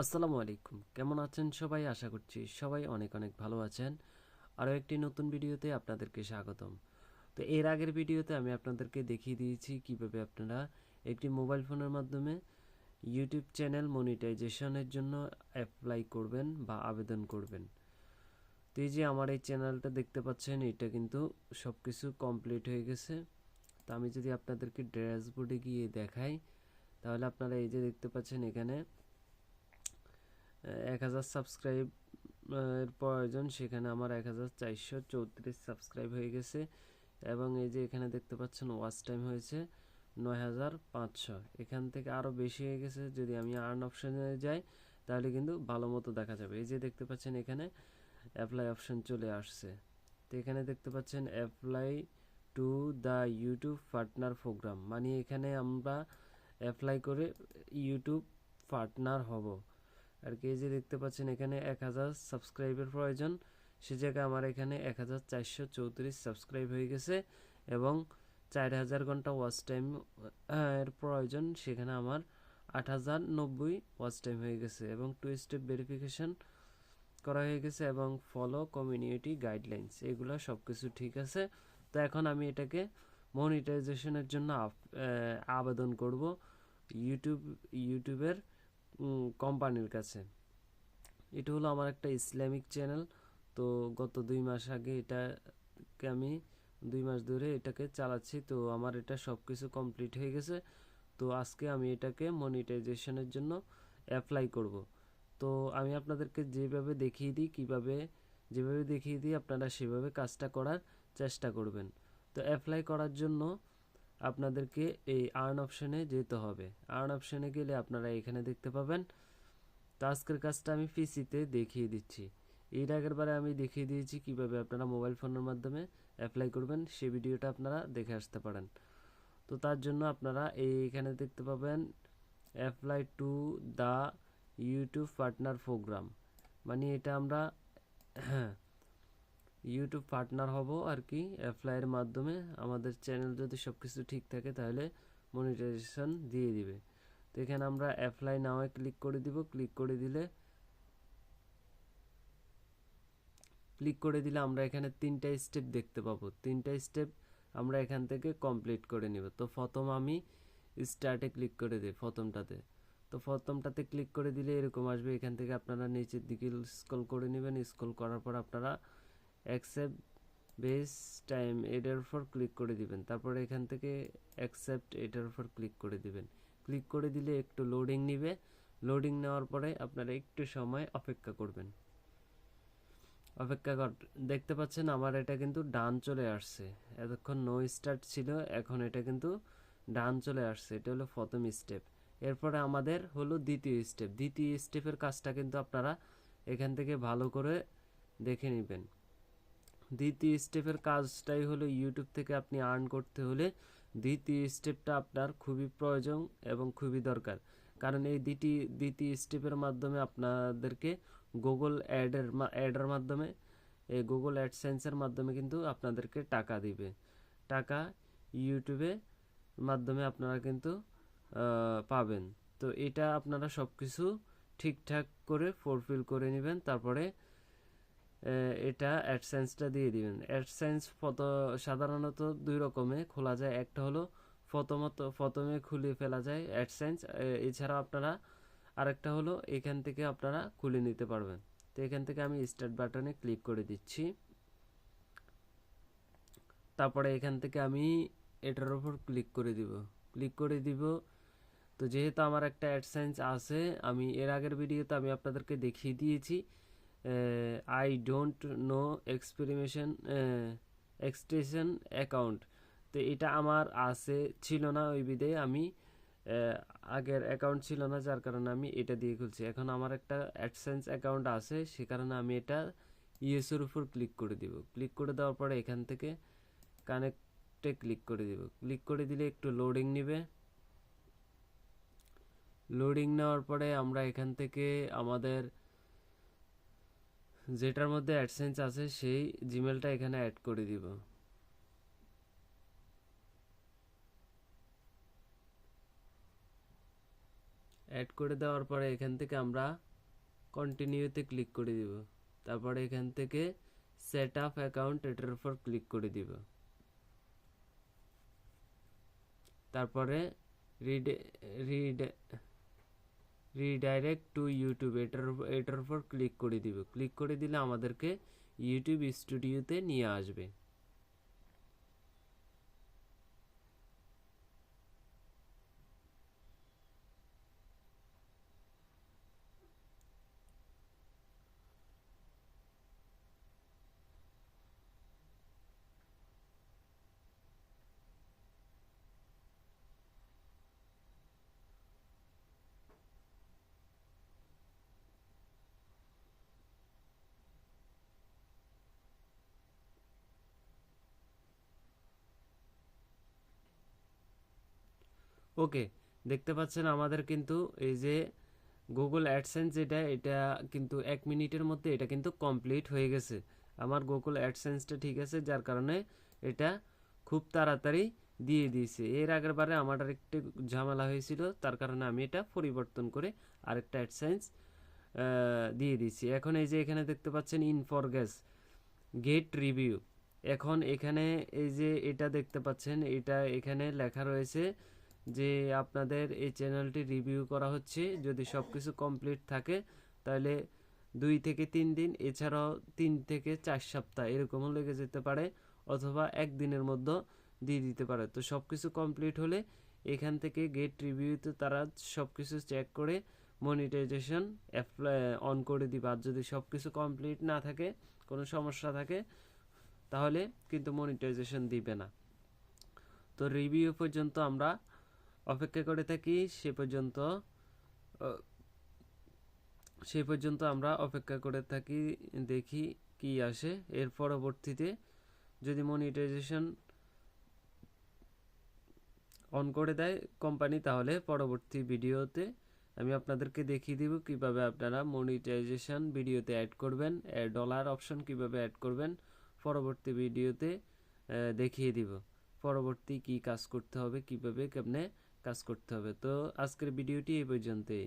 আসসালামু আলাইকুম। কেমন আছেন সবাই? আশা করছি সবাই অনেক অনেক ভালো আছেন। আরও একটি নতুন ভিডিওতে আপনাদেরকে স্বাগতম। তো এর আগের ভিডিওতে আমি আপনাদেরকে দেখিয়ে দিয়েছি কীভাবে আপনারা একটি মোবাইল ফোনের মাধ্যমে ইউটিউব চ্যানেল মনিটাইজেশনের জন্য অ্যাপ্লাই করবেন বা আবেদন করবেন। তো এই যে আমার এই চ্যানেলটা দেখতে পাচ্ছেন, এটা কিন্তু সব কিছু কমপ্লিট হয়ে গেছে। তো আমি যদি আপনাদেরকে ড্যাশবোর্ডে গিয়ে দেখাই, তাহলে আপনারা এই যে দেখতে পাচ্ছেন এখানে এক হাজার সাবস্ক্রাইব এর প্রয়োজন। সেখানে আমার এক হাজার চারশো চৌত্রিশ সাবস্ক্রাইব হয়ে গেছে। এবং এই যে এখানে দেখতে পাচ্ছেন ওয়াচ টাইম হয়েছে নয় হাজার পাঁচশো। এখান থেকে আরও বেশি হয়ে গেছে। যদি আমি আর্ন অপশানে যাই, তাহলে কিন্তু ভালো মতো দেখা যাবে। এই যে দেখতে পাচ্ছেন, এখানে অ্যাপ্লাই অপশান চলে আসছে। তো এখানে দেখতে পাচ্ছেন apply to the YouTube partner program মানে এখানে আমরা অ্যাপ্লাই করে ইউটিউব পার্টনার হব। আর কি যে দেখতে পাচ্ছেন এখানে এক হাজার সাবস্ক্রাইবের প্রয়োজন। সে জায়গায় আমার এখানে এক হাজার চারশো চৌত্রিশ সাবস্ক্রাইব হয়ে গেছে এবং চার হাজার ঘণ্টা ওয়াচ টাইম এর প্রয়োজন। সেখানে আমার আট হাজার নব্বই ওয়াচ টাইম হয়ে গেছে এবং টু স্টেপ ভেরিফিকেশন করা হয়ে গেছে এবং ফলো কমিউনিটি গাইডলাইন্স এগুলো সব কিছু ঠিক আছে। তো এখন আমি এটাকে মনিটাইজেশনের জন্য আবেদন করব। ইউটিউব ইউটিউবের কোম্পানির কাছে। এটা হলো আমার একটা ইসলামিক চ্যানেল। তো গত দুই মাস আগে এটাকে আমি দুই মাস ধরে এটাকে চালাচ্ছি। তো আমার এটা সব কিছু কমপ্লিট হয়ে গেছে। তো আজকে আমি এটাকে মনিটাইজেশনের জন্য অ্যাপ্লাই করব। তো আমি আপনাদেরকে যেভাবে দেখিয়ে দিই, কীভাবে যেভাবে দেখিয়ে দিই, আপনারা সেভাবে কাজটা করার চেষ্টা করবেন। তো অ্যাপ্লাই করার জন্য আপনাদেরকে এই আর্ন অপশনে যেতে হবে। আর্ন অপশনে গেলে আপনারা এখানে দেখতে পাবেন, তো আজকের কাজটা আমি পিসিতে দেখিয়ে দিচ্ছি। এর আগের বারে আমি দেখিয়ে দিয়েছি কীভাবে আপনারা মোবাইল ফোনের মাধ্যমে অ্যাপ্লাই করবেন, সে ভিডিওটা আপনারা দেখে আসতে পারেন। তো তার জন্য আপনারা এইখানে দেখতে পাবেন apply to the YouTube partner program মানে এটা আমরা ইউটিউব পার্টনার হব আর কি অ্যাপ্লাইয়ের মাধ্যমে আমাদের চ্যানেল যদি সব কিছু ঠিক থাকে তাহলে মনিটাইজেশন দিয়ে দিবে। তো এখানে আমরা অ্যাপ্লাই নাওয়ে ক্লিক করে দিব ক্লিক করে দিলে ক্লিক করে দিলে আমরা এখানে তিনটা স্টেপ দেখতে পাবো। তিনটা স্টেপ আমরা এখান থেকে কমপ্লিট করে নিব। তো প্রথম আমি স্টার্টে ক্লিক করে দিই প্রথমটাতে। তো প্রথমটাতে ক্লিক করে দিলে এরকম আসবে। এখান থেকে আপনারা নিচের দিকে স্ক্রল করে নেবেন। স্ক্রল করার পর আপনারা অ্যাকসেপ্ট বেস টাইম এটার উপর ক্লিক করে দিবেন। তারপর এখান থেকে অ্যাকসেপ্ট এটার উপর ক্লিক করে দিবেন। ক্লিক করে দিলে একটু লোডিং নিবে। লোডিং নেওয়ার পরে আপনারা একটু সময় অপেক্ষা করবেন। অপেক্ষা কর দেখতে পাচ্ছেন আমার এটা কিন্তু ডান চলে আসছে। এতক্ষণ নো স্টার্ট ছিল, এখন এটা কিন্তু ডান চলে আসছে। এটা হলো প্রথম স্টেপ এরপরে আমাদের হলো দ্বিতীয় স্টেপ দ্বিতীয় স্টেপের কাজটা কিন্তু আপনারা এখান থেকে ভালো করে দেখে নেবেন। দ্বিতীয় স্টেপের কাজটাই হলো ইউটিউব থেকে আপনি আর্ন করতে হলে দ্বিতীয় স্টেপটা আপনার খুবই প্রয়োজন এবং খুবই দরকার। কারণ এই দ্বিতীয় দ্বিতীয় স্টেপের মাধ্যমে আপনাদেরকে গুগল অ্যাডের অ্যাডের মাধ্যমে এই গুগল অ্যাডসেন্সের মাধ্যমে কিন্তু আপনাদেরকে টাকা দিবে। টাকা ইউটিউবে মাধ্যমে আপনারা কিন্তু পাবেন। তো এটা আপনারা সব কিছু ঠিকঠাক করে ফুলফিল করে নেবেন, তারপরে এটা অ্যাডসেন্সটা দিয়ে দিবেন। অ্যাডসেন্স ফত সাধারণত দুই রকমে খোলা যায়। একটা হলো প্রথমত, প্রথমে খুলে ফেলা যায় অ্যাডসেন্স এছাড়াও আপনারা আরেকটা হলো এখান থেকে আপনারা খুলে নিতে পারবেন। তো এখান থেকে আমি স্টার্ট বাটনে ক্লিক করে দিচ্ছি। তারপরে এখান থেকে আমি এটার উপর ক্লিক করে দিব। ক্লিক করে দিব। তো যেহেতু আমার একটা অ্যাডসেন্স আছে, আমি এর আগের ভিডিওতে আমি আপনাদেরকে দেখিয়ে দিয়েছি। I don't know experimentation extension account তো এটা আমার আছে, ছিল না ওই বিধে আমি আগের অ্যাকাউন্ট ছিল না, যার কারণে আমি এটা দিয়ে খুলছি। এখন আমার একটা অ্যাডসেন্স অ্যাকাউন্ট আছে, সে কারণে আমি এটা ইউএসের উপর ক্লিক করে দিব। ক্লিক করে দেওয়ার পরে এখান থেকে কানেক্টে ক্লিক করে দিব। ক্লিক করে দিলে একটু লোডিং নেবে। লোডিং নেওয়ার পরে আমরা এখান থেকে আমাদের যেটার মধ্যে অ্যাডসেন্স আছে, সেই জিমেলটা এখানে অ্যাড করে দিব। অ্যাড করে দেওয়ার পরে এখান থেকে আমরা কন্টিনিউতে ক্লিক করে দিব। তারপরে এখান থেকে সেট আপ অ্যাকাউন্ট এটার উপর ক্লিক করে দিব। তারপরে read read redirect to YouTube এটার এটার উপর ক্লিক করে দিবে। ক্লিক করে দিলে আমাদেরকে ইউটিউব স্টুডিওতে নিয়ে আসবে। ওকে, দেখতে পাচ্ছেন আমাদের কিন্তু এই যে গুগল অ্যাডসেন্স যেটা, এটা কিন্তু এক মিনিটের মধ্যে এটা কিন্তু কমপ্লিট হয়ে গেছে। আমার গুগল অ্যাডসেন্সটা ঠিক আছে, যার কারণে এটা খুব তাড়াতাড়ি দিয়ে দিয়েছে। এর আগের বারে আমার আরেকটি ঝামেলা হয়েছিল, তার কারণে আমি এটা পরিবর্তন করে আরেকটা অ্যাডসেন্স দিয়ে দিয়েছি। এখন এই যে এখানে দেখতে পাচ্ছেন in for gas get review এখন এখানে এই যে এটা দেখতে পাচ্ছেন, এটা এখানে লেখা রয়েছে যে আপনাদের এই চ্যানেলটি রিভিউ করা হচ্ছে, যদি সব কিছু কমপ্লিট থাকে, তাহলে দুই থেকে তিন দিন, এছাড়াও তিন থেকে চার সপ্তাহ, এরকমও লেগে যেতে পারে, অথবা একদিনের মধ্যে দিয়ে দিতে পারে। তো সব কিছু কমপ্লিট হলে এখান থেকে গেট রিভিউতে তারা সব কিছু চেক করে, মনিটাইজেশন অ্যাপ্লাই অন করে দিবে। আর যদি সব কিছু কমপ্লিট না থাকে, কোনো সমস্যা থাকে, তাহলে কিন্তু মনিটাইজেশন দিবে না। তো রিভিউ পর্যন্ত আমরা অপেক্ষা করে থাকি, সে পর্যন্ত সে পর্যন্ত আমরা অপেক্ষা করে থাকি, দেখি কি আসে। এর পরবর্তীতে যদি মনিটাইজেশন অন করে দেয় কোম্পানি তাহলে পরবর্তী ভিডিওতে আমি আপনাদেরকে দেখিয়ে দিব কীভাবে আপনারা মনিটাইজেশন ভিডিওতে অ্যাড করবেন ডলার অপশন কীভাবে অ্যাড করবেন। পরবর্তী ভিডিওতে দেখিয়ে দিব। পরবর্তী কি কাজ করতে হবে, কীভাবে, কেমনে কাজ করতে হবে। তো আজকের ভিডিওটি এই পর্যন্তই।